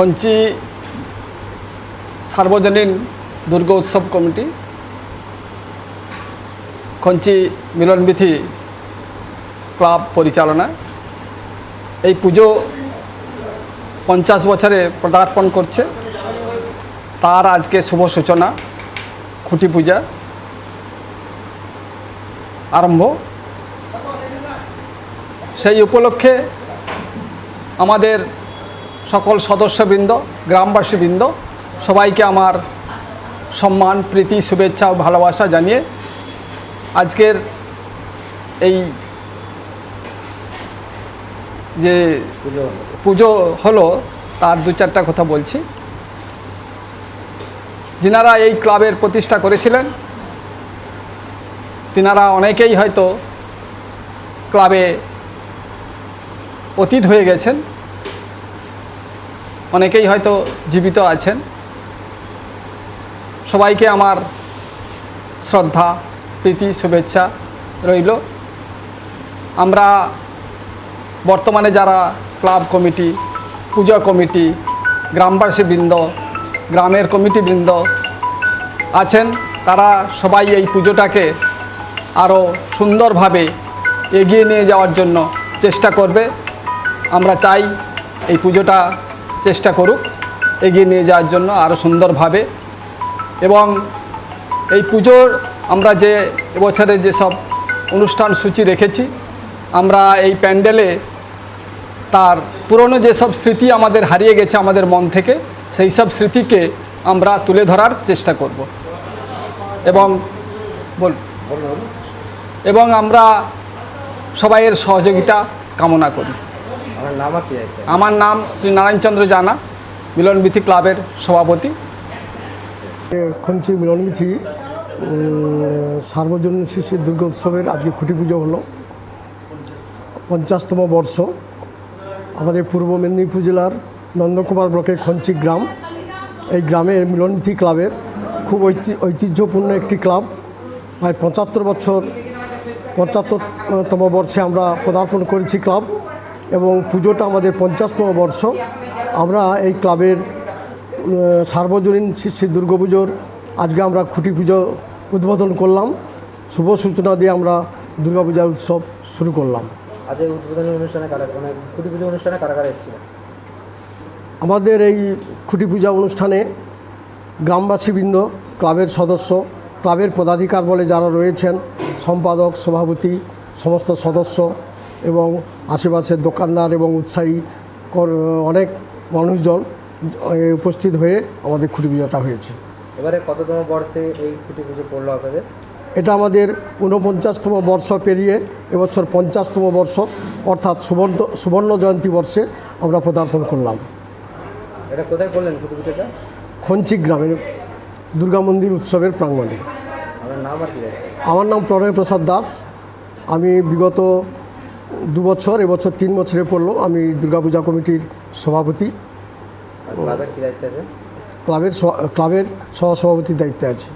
খঞ্চি সার্বজনীন দুর্গা উৎসব committee, খঞ্চি মিলনবিথি club পরিচালনা, এই পুজো পঞ্চাশ বছরে পদার্পণ করছে। তার আজকে শুভ সূচনা, খুঁটি পূজা আরম্ভ। সেই উপলক্ষে আমাদের সকল সদস্যবৃন্দ গ্রামবাসীবৃন্দ সবাইকে আমার সম্মান প্রীতি শুভেচ্ছা ও ভালোবাসা জানিয়ে আজকের এই যে পুজো হলো। তার দু চারটা কথা বলছি। যিনারা এই ক্লাবের প্রতিষ্ঠা করেছিলেন তিনারা অনেকেই হয়তো ক্লাবে অতীত হয়ে গেছেন। অনেকেই হয়তো জীবিত আছেন। সবাইকে আমার শ্রদ্ধা, প্রীতি, শুভেচ্ছা রইল। আমরা বর্তমানে যারা ক্লাব কমিটি, পূজা কমিটি, গ্রামবাসীবৃন্দ, গ্রামের কমিটিবৃন্দ আছেন, তারা সবাই এই পুজোটাকে আরও সুন্দরভাবে এগিয়ে নিয়ে যাওয়ার জন্য চেষ্টা করবে। আমরা চাই এই পুজোটা চেষ্টা করুক এগিয়ে নিয়ে যাওয়ার জন্য আরও সুন্দরভাবে। এবং এই পুজোর আমরা যে এবছরে যেসব অনুষ্ঠান সূচি রেখেছি আমরা এই প্যান্ডেলে তার পুরনো যেসব স্মৃতি আমাদের হারিয়ে গেছে আমাদের মন থেকে সেই সব স্মৃতিকে আমরা তুলে ধরার চেষ্টা করব। এবং বল এবং আমরা সবাইয়ের সহযোগিতা কামনা করি। আমার নাম আর কি আছে আমার নাম শ্রী নারায়ণচন্দ্র জানা মিলনবিথি ক্লাবের সভাপতি। খঞ্চি মিলনমিথি উম, সার্বজনীন শিশু দুর্গোৎসবের আজকে খুঁটি পুজো হলো। পঞ্চাশতম বর্ষ। আমাদের পূর্ব মেদিনীপুর জেলার নন্দকুমার ব্লকের খঞ্চি গ্রাম। এই গ্রামের মিলনমিথি ক্লাবের খুব ঐতি- ঐতিহ্যপূর্ণ একটি ক্লাব। প্রায় পঁচাত্তর বছর পঁচাত্তরতম বর্ষে আমরা পদার্পণ করেছি ক্লাব। এবং পুজোটা আমাদের পঞ্চাশতম বর্ষ। আমরা এই ক্লাবের সার্বজনীন শ্রী শ্রী দুর্গাপুজোর আজকে আমরা খুঁটি পুজো উদ্বোধন করলাম। শুভ সূচনা দিয়ে আমরা দুর্গাপূজার উৎসব শুরু করলাম। আজ এই উদ্বোধনী অনুষ্ঠানে কারা মানে খুঁটি পুজো অনুষ্ঠানে কারা কারা এসেছিল? আমাদের এই খুঁটি পূজা অনুষ্ঠানে গ্রামবাসীবৃন্দ ক্লাবের সদস্য ক্লাবের পদাধিকার বলে যারা রয়েছেন সম্পাদক সভাপতি সমস্ত সদস্য এবং আশেপাশের দোকানদার এবং উৎসাহী অনেক মানুষজন উপস্থিত হয়ে আমাদের খুঁটি পূজাটা হয়েছে। এবারে কততম বর্ষে এই খুঁটি পুজো পড়ল আপনাদের? এটা আমাদের ঊনপঞ্চাশতম বর্ষ পেরিয়ে এবছর পঞ্চাশতম বর্ষ অর্থাৎ সুবর্ণ সুবর্ণ জয়ন্তী বর্ষে আমরা পদার্পণ করলাম। এটা কোথায় করলেন খুঁটি পুজোটা? খঞ্চি গ্রামের দুর্গা মন্দির উৎসবের প্রাঙ্গণে। আমার নাম আর আমার নাম প্রণয় প্রসাদ দাস। আমি বিগত দু বছর এবছর তিন বছরে পড়ল। আমি দুর্গাপূজা কমিটির সভাপতি। ক্লাবের ক্লাবের সহসভাপতির দায়িত্বে আছি।